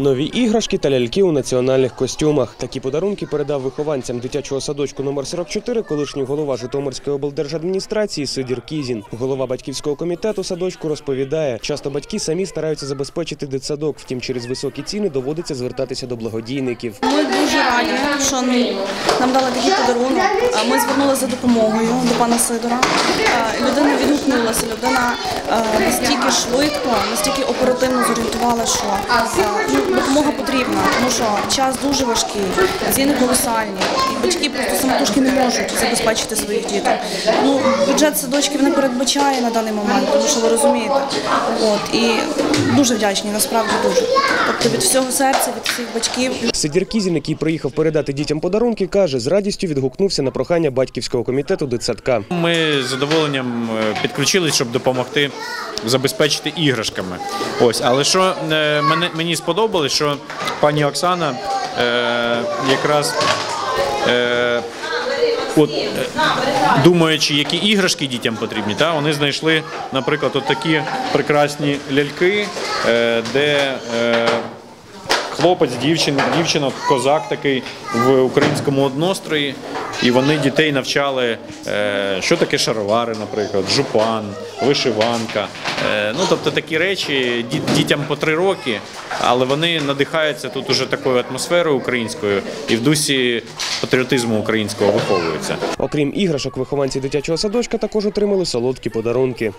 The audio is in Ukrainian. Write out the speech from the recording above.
Нові іграшки та ляльки у національних костюмах. Такі подарунки передав вихованцям дитячого садочку номер 44 колишній голова Житомирської облдержадміністрації Сидір Кізін. Голова батьківського комітету садочку розповідає, часто батьки самі стараються забезпечити дитсадок, втім через високі ціни доводиться звертатися до благодійників. Ми дуже раді, що нам дали такий подарунок. Ми звернулися за допомогою до пана Сидора. Людина відгукнулася, людина настільки швидко, настільки оперативно зорієнтувала, що ну, допомога потрібна, тому що час дуже важкий, ціни колосальні. І батьки просто самотужки не можуть забезпечити своїх діток. Ну, бюджет садочків не передбачає на даний момент, тому що ви розумієте. От, і дуже вдячні, насправді дуже. Тобто від всього серця, від всіх батьків. Сидір Кізін, який приїхав передати дітям подарунки, каже, з радістю відгукнувся на прохання батьківського комітету дитсадка. Ми з задоволенням е, підключились, щоб допомогти забезпечити іграшками. Ось, але що е, мене мені сподобалось, що пані Оксана е, якраз. Е, От, е, думаючи, які іграшки дітям потрібні, та, вони знайшли, наприклад, от такі прекрасні ляльки, е, де е, хлопець, дівчина, дівчина, козак такий в українському однострої. І вони дітей навчали, е, що таке шаровари, наприклад, жупан, вишиванка. Е, Ну, тобто такі речі дітям по три роки, але вони надихаються тут уже такою атмосферою українською і в дусі патріотизму українського виховуються. Окрім іграшок, вихованці дитячого садочка також отримали солодкі подарунки.